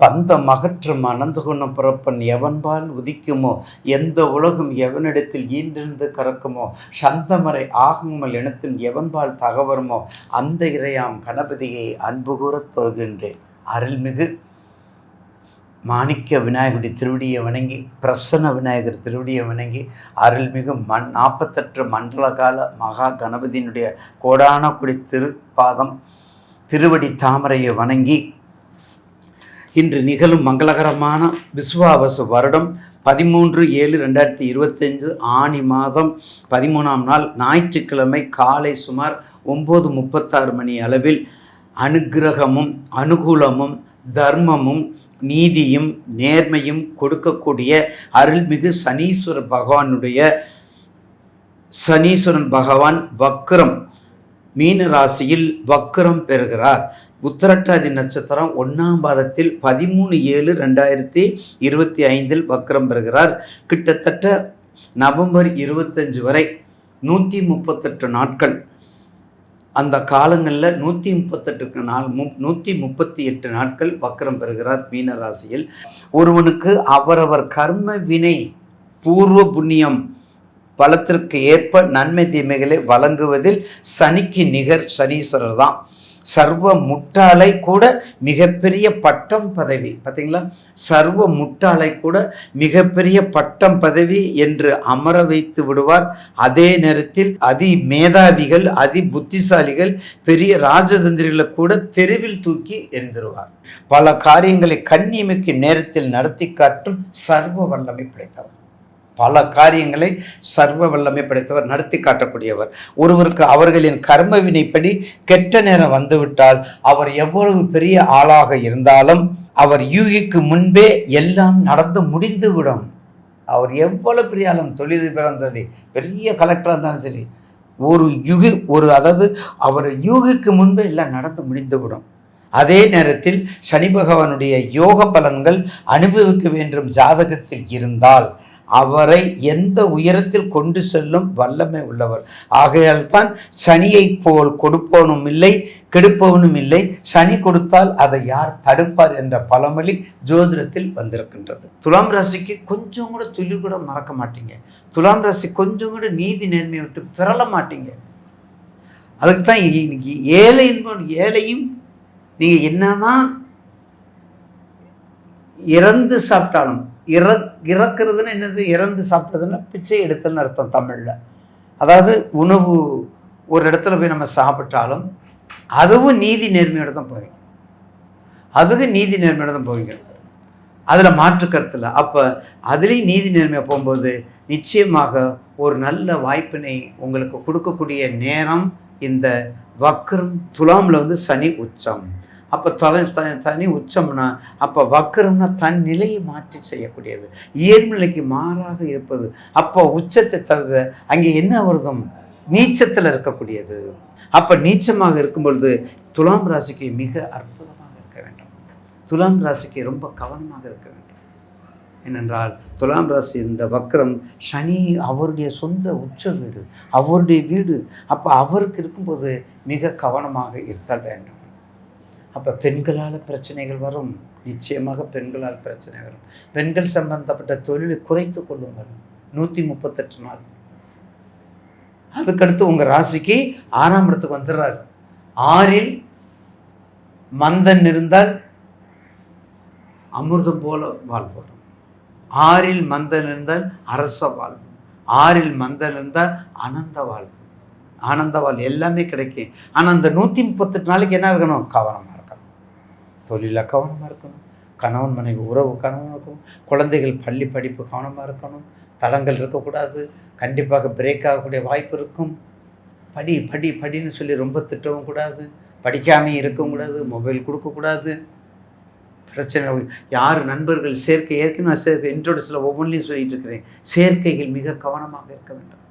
பந்தம் அகற்றும் அனந்த குணம் பிறப்பன் எவன்பால் உதிக்குமோ? எந்த உலகம் எவனிடத்தில் ஈன்றிருந்து கறக்குமோ? சந்தமரை ஆகுமல் இனத்தின் எவன்பால் தகவருமோ? அந்த இறையாம் கணபதியை அன்பு கூறத் தொழுகின்றேன். அருள்மிகு மாணிக்க விநாயகருடைய திருவடியை வணங்கி பிரசன்ன விநாயகர் திருவடியை வணங்கி அருள்மிகு மண் நாற்பத்தெட்டு மண்டல கால மகா கணபதியினுடைய கோடான குடி திருப்பாதம் திருவடி தாமரையை வணங்கி இன்று நிகழும் மங்களகரமான விஸ்வாவச வருடம் பதிமூன்று ஏழு ரெண்டாயிரத்தி இருபத்தஞ்சு ஆணி மாதம் பதிமூணாம் நாள் ஞாயிற்றுக்கிழமை காலை சுமார் ஒம்பது முப்பத்தாறு மணி அளவில் அனுக்கிரகமும் அனுகூலமும் தர்மமும் நீதியும் நேர்மையும் கொடுக்கக்கூடிய அருள்மிகு சனீஸ்வர பகவானுடைய சனீஸ்வரன் பகவான் வக்ரம் மீன ராசியில் வக்ரம் பெறுகிறார். உத்தரட்டாதி நட்சத்திரம் ஒன்றாம் பாதத்தில் பதிமூணு ஏழு ரெண்டாயிரத்தி இருபத்தி ஐந்தில் வக்ரம் பெறுகிறார். கிட்டத்தட்ட நவம்பர் இருபத்தஞ்சு வரை நூற்றி முப்பத்தெட்டு நாட்கள். அந்த காலங்களில் நூற்றி முப்பத்தெட்டுக்கு நாள் மு நூற்றி முப்பத்தி எட்டு நாட்கள் வக்ரம் பெறுகிறார் மீன ராசியில். ஒருவனுக்கு அவரவர் கர்ம வினை பூர்வ புண்ணியம் பலத்திற்கு ஏற்ப நன்மை தீமைகளை வழங்குவதில் சனிக்கு நிகர் சனீஸ்வரர் தான். சர்வ முட்டாளை கூட மிகப்பெரிய பட்டம் பதவி. பார்த்தீங்களா சர்வ முட்டாளை கூட மிகப்பெரிய பட்டம் பதவி என்று அமர வைத்து விடுவார். அதே நேரத்தில் அதி மேதாவிகள் அதி புத்திசாலிகள் பெரிய ராஜதந்திரிகளை கூட தெருவில் தூக்கி எரிந்துருவார் பல காரியங்களை கண்ணிமைக்கு நேரத்தில் நடத்தி காட்டும் சர்வ வல்லமை படைத்தவர். பல காரியங்களை சர்வ வல்லமை படைத்தவர் நடத்தி காட்டக்கூடியவர். ஒருவருக்கு அவர்களின் கர்ம வினைப்படி கெட்ட நேரம் வந்துவிட்டால் அவர் எவ்வளவு பெரிய ஆளாக இருந்தாலும் அவர் யூகிக்கு முன்பே எல்லாம் நடந்து முடிந்துவிடும். அவர் எவ்வளவு பெரிய ஆளும் தொழிலதிபராக இருந்தாலும் சரி பெரிய கலெக்டராக இருந்தாலும் சரி ஒரு யுகி ஒரு அதாவது அவர் யூகிக்கு முன்பே எல்லாம் நடந்து முடிந்துவிடும். அதே நேரத்தில் சனி பகவானுடைய யோக பலன்கள் அனுபவிக்க வேண்டும் ஜாதகத்தில் இருந்தால் அவரை எந்த உயரத்தில் கொண்டு செல்லும் வல்லமை உள்ளவர். ஆகையால் தான் சனியைப் போல் கொடுப்பவனும் இல்லை கெடுப்பவனும் இல்லை. சனி கொடுத்தால் அதை யார் தடுப்பார் என்ற பழமொழி ஜோதிடத்தில் வந்திருக்கின்றது. துலாம் ராசிக்கு கொஞ்சம் கூட துளி கூட மறக்க மாட்டீங்க. துலாம் ராசி கொஞ்சம் கூட நீதி நேர்மையை விட்டு பிறல மாட்டீங்க. அதுக்கு தான் இன்னைக்கு ஏழை என்பவன் ஏழையும் நீங்கள் என்னதான் இறந்து சாப்பிட்டாலும் இற இறக்குறதுன்னு என்னது? இறந்து சாப்பிட்றதுன்னா பிச்சை எடுத்தல்னு அர்த்தம் தமிழில். அதாவது உணவு ஒரு இடத்துல போய் நம்ம சாப்பிட்டாலும் அதுவும் நீதி நேர்மையோட தான் போவீங்க. அதுவும் நீதி நேர்மையோட தான் போவீங்க. அதில் மாற்று கருத்து இல்லை. அப்போ அதுலேயும் நீதி நேர்மையாக போகும்போது நிச்சயமாக ஒரு நல்ல வாய்ப்பினை உங்களுக்கு கொடுக்கக்கூடிய நேரம் இந்த வக்ரம் துலாமில் வந்து சனி உச்சம். அப்போ தொலை தனி உச்சம்னா அப்போ வக்கரம்னா தன் நிலையை மாற்றி செய்யக்கூடியது. இயல்நிலைக்கு மாறாக இருப்பது. அப்போ உச்சத்தை தவிர அங்கே என்ன வருதும் நீச்சத்தில் இருக்கக்கூடியது. அப்போ நீச்சமாக இருக்கும் பொழுது துலாம் ராசிக்கு மிக அற்புதமாக இருக்க வேண்டும். துலாம் ராசிக்கு ரொம்ப கவனமாக இருக்க வேண்டும். ஏனென்றால் துலாம் ராசி இந்த வக்ரம் சனி அவருடைய சொந்த உச்ச வீடு அவருடைய வீடு. அப்போ அவருக்கு இருக்கும்போது மிக கவனமாக இருத்தல் வேண்டும். அப்போ பெண்களால் பிரச்சனைகள் வரும். நிச்சயமாக பெண்களால் பிரச்சனை வரும். பெண்கள் சம்பந்தப்பட்ட தொழிலை குறைத்து கொள்ளுங்கள். நூற்றி முப்பத்தெட்டு நாள். அதுக்கடுத்து உங்கள் ராசிக்கு ஆறாம் இடத்துக்கு வந்துடுறாரு. ஆறில் மந்தன் இருந்தால் அமிர்தம் போல வாழ்வோம் ஆறில் மந்தன் இருந்தால் அரச வாழ்வு. ஆறில் மந்தன் இருந்தால் அனந்த வாழ்வு. ஆனந்த எல்லாமே கிடைக்கும். ஆனால் அந்த நூற்றி முப்பத்தெட்டு நாளைக்கு என்ன இருக்கணும்? கவனம். தொழிலில் கவனமாக இருக்கணும். கணவன் மனைவி உறவு கவனமாக இருக்கணும். குழந்தைகள் பள்ளி படிப்பு கவனமாக இருக்கணும். தடங்கள் இருக்கக்கூடாது. கண்டிப்பாக பிரேக் ஆகக்கூடிய வாய்ப்பு இருக்கும். படி படி படின்னு சொல்லி ரொம்ப திட்டவும் கூடாது. படிக்காமல் இருக்கவும் கூடாது. மொபைல் கொடுக்கக்கூடாது. பிரச்சனை யார் நண்பர்கள் சேர்க்கை ஏற்கனவே நான் சேர்க்கை இன்ட்ரோடக்ஸில் ஒவ்வொன்றிலையும் சொல்லிட்டு இருக்கிறேன். சேர்க்கைகள் மிக கவனமாக இருக்க வேண்டும்.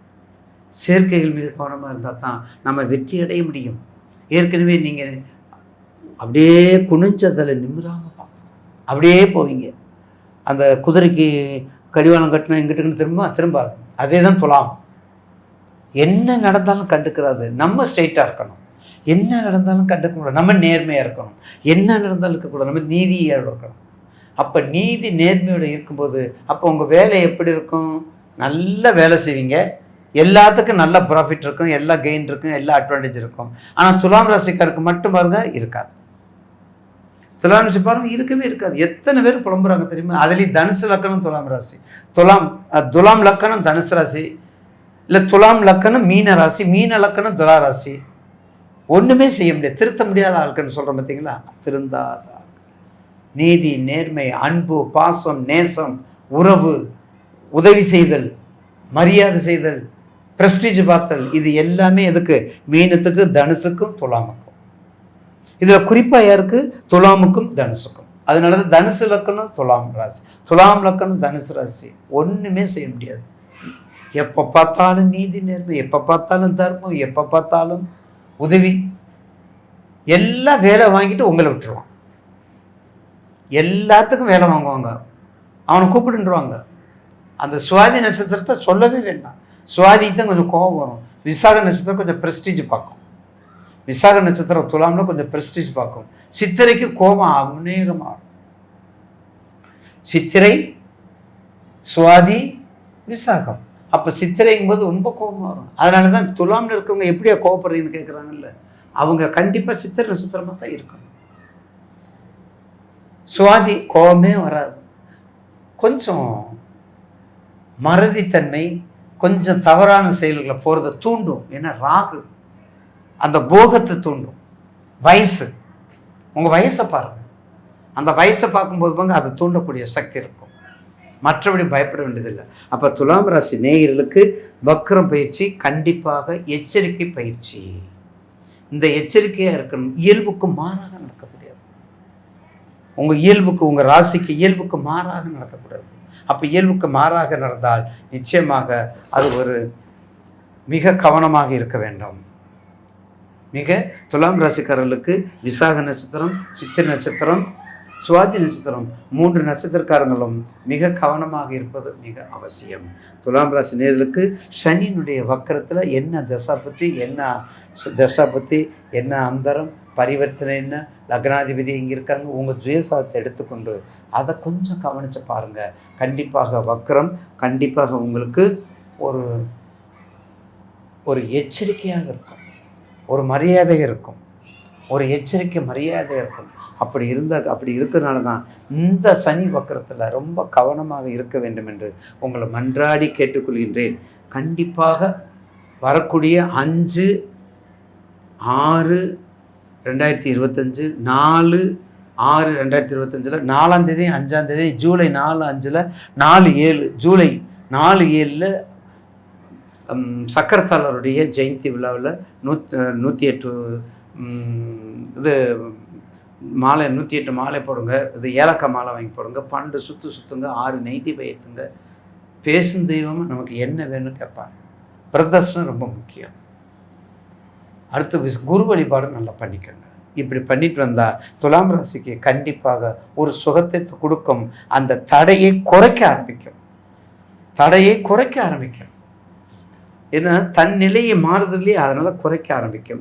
சேர்க்கைகள் மிக கவனமாக இருந்தால் தான் நம்ம வெற்றி அடைய முடியும். ஏற்கனவே நீங்கள் அப்படியே குனிஞ்சதில் நிமிராமல் அப்படியே போவீங்க. அந்த குதிரைக்கு கடிவாளம் கட்டினா எங்கிட்டுன்னு திரும்ப திரும்பாது. அதே தான் துலாம். என்ன நடந்தாலும் கண்டுக்கிறாது. நம்ம ஸ்ட்ரெயிட்டாக இருக்கணும். என்ன நடந்தாலும் கண்டுக்கக்கூடாது. நம்ம நேர்மையாக இருக்கணும். என்ன நடந்தாலும் இருக்கக்கூடாது. நம்ம நீதியாக இருக்கணும். அப்போ நீதி நேர்மையோடு இருக்கும்போது அப்போ உங்கள் வேலை எப்படி இருக்கும்? நல்ல வேலை செய்வீங்க. எல்லாத்துக்கும் நல்ல ப்ராஃபிட் இருக்கும். எல்லா கெயின் இருக்கும். எல்லா அட்வான்டேஜ் இருக்கும். ஆனால் துலாம் ராசிக்காருக்கு மட்டும் பாருங்க இருக்காது. துலாம் ராசி இருக்கவே இருக்காது. எத்தனை பேர் புலம்புறாங்க தெரியுமா? அதுலேயும் தனுசு லக்கணம் துலாம் ராசி. துலாம் துலாம் லக்கணம் தனுசு ராசி. இல்லை துலாம் லக்கணம் மீன ராசி மீன லக்கணம் துலா ராசி. ஒன்றுமே செய்ய முடியாது. திருத்த முடியாத ஆட்கள்னு சொல்கிறோம் பார்த்தீங்களா திருந்தாத நீதி நேர்மை அன்பு பாசம் நேசம் உறவு உதவி செய்தல் மரியாதை செய்தல் பிரஸ்டீஜ் பார்த்தல். இது எல்லாமே எதுக்கு? மீனத்துக்கு தனுசுக்கும் துலாமுக்கும். இதில் குறிப்பாக யாருக்கு? துலாமுக்கும் தனுசுக்கும். அதனால தான் தனுசு லக்கணம் துலாம் ராசி. துலாம் லக்கணம் தனுசு ராசி. ஒன்றுமே செய்ய முடியாது. எப்போ பார்த்தாலும் நீதி நேர்மை எப்போ பார்த்தாலும் தர்மம் எப்போ பார்த்தாலும் உதவி. எல்லாம் வேலை வாங்கிட்டு உங்களை விட்டுருவான். எல்லாத்துக்கும் வேலை வாங்குவாங்க. அவனை கூப்பிடுன்றுவாங்க. அந்த சுவாதி நட்சத்திரத்தை சொல்லவே வேண்டாம். சுவாதிக்கு தான் கொஞ்சம் கோபம் வரும். விசாக நட்சத்திரம் கொஞ்சம் ப்ரெஸ்டீஜ் பார்க்கும். விசாக நட்சத்திரம் துலாம்ல கொஞ்சம் ப்ரெஸ்டீஜ் பார்க்கும். சித்திரைக்கு கோபம் அநேகமாகும். சித்திரை சுவாதி விசாகம். அப்போ சித்திரைங்கும் போது ரொம்ப கோபம் வரும். அதனால தான் துலாம்னு இருக்கிறவங்க எப்படியா கோபப்படுறீங்கன்னு கேட்குறாங்கல்ல அவங்க கண்டிப்பாக சித்திரை நட்சத்திரமாக தான் இருக்கணும். சுவாதி கோபமே வராது. கொஞ்சம் மறதித்தன்மை கொஞ்சம் தவறான செயல்களை போகிறத தூண்டும். ஏன்னா ராகு அந்த போகத்தை தூண்டும். வயசு. உங்கள் வயசை பாருங்க. அந்த வயசை பார்க்கும்போது பாங்க அதை தூண்டக்கூடிய சக்தி இருக்கும். மற்றபடி பயப்பட வேண்டியதில்லை. அப்போ துலாம் ராசி நேயர்களுக்கு வக்ரம் பயிற்சி கண்டிப்பாக எச்சரிக்கை பயிற்சி. இந்த எச்சரிக்கையாக இருக்கணும். இயல்புக்கு மாறாக நடக்க முடியாது உங்கள் இயல்புக்கு உங்கள் ராசிக்கு இயல்புக்கு மாறாக நடக்கக்கூடாது அப்போ இயல்புக்கு மாறாக நடந்தால் நிச்சயமாக அது ஒரு மிக கவனமாக இருக்க வேண்டும். மிக துலாம் ராசிக்காரர்களுக்கு விசாக நட்சத்திரம் சித்திரை நட்சத்திரம் சுவாதி நட்சத்திரம் மூன்று நட்சத்திரக்காரங்களும் மிக கவனமாக இருப்பது மிக அவசியம். துலாம் ராசி நேர்களுக்கு சனியினுடைய வக்கரத்தில் என்ன தசா பற்றி என்ன சு- தசா பற்றி என்ன அந்தரம் பரிவர்த்தனை என்ன லக்னாதிபதி இங்கே இருக்காங்க உங்கள் சுயசாதத்தை எடுத்துக்கொண்டு அதை கொஞ்சம் கவனித்து பாருங்கள் கண்டிப்பாக வக்கரம் கண்டிப்பாக உங்களுக்கு ஒரு ஒரு எச்சரிக்கையாக இருக்கும். ஒரு மரியாதை இருக்கும். ஒரு எச்சரிக்கை மரியாதை இருக்கும். அப்படி இருந்தால் அப்படி இருக்கிறனால தான் இந்த சனி வக்கரத்தில் ரொம்ப கவனமாக இருக்க வேண்டும் என்று உங்களை மன்றாடி கேட்டுக்கொள்கின்றேன். கண்டிப்பாக வரக்கூடிய அஞ்சு ஆறு ரெண்டாயிரத்தி இருபத்தஞ்சு நாலு ஆறு ரெண்டாயிரத்தி இருபத்தஞ்சில் நாலாந்தேதி அஞ்சாந்தேதி ஜூலை நாலு அஞ்சில் நாலு ஏழு ஜூலை நாலு ஏழில் சக்கரத்தாளருடைய ஜெயந்தி விழாவில் நூத் நூற்றி எட்டு இது மாலை நூற்றி எட்டு மாலை போடுங்க இது ஏலக்காய் மாலை வாங்கி போடுங்க பன்னெண்டு சுற்று சுற்றுங்க ஆறு நெய்தி பயத்துங்க பேசும் தெய்வம் நமக்கு என்ன வேணும்னு கேட்பாங்க. பிரதர்ஷனம் ரொம்ப முக்கியம். அடுத்து குரு வழிபாடு நல்லா பண்ணிக்கோங்க. இப்படி பண்ணிட்டு வந்தால் துலாம் ராசிக்கு கண்டிப்பாக ஒரு சுகத்தை கொடுக்கும். அந்த தடையை குறைக்க ஆரம்பிக்கும். தடையை குறைக்க ஆரம்பிக்கும். ஏன்னா தன் நிலையை மாறுதலே அதனால் குறைக்க ஆரம்பிக்கும்.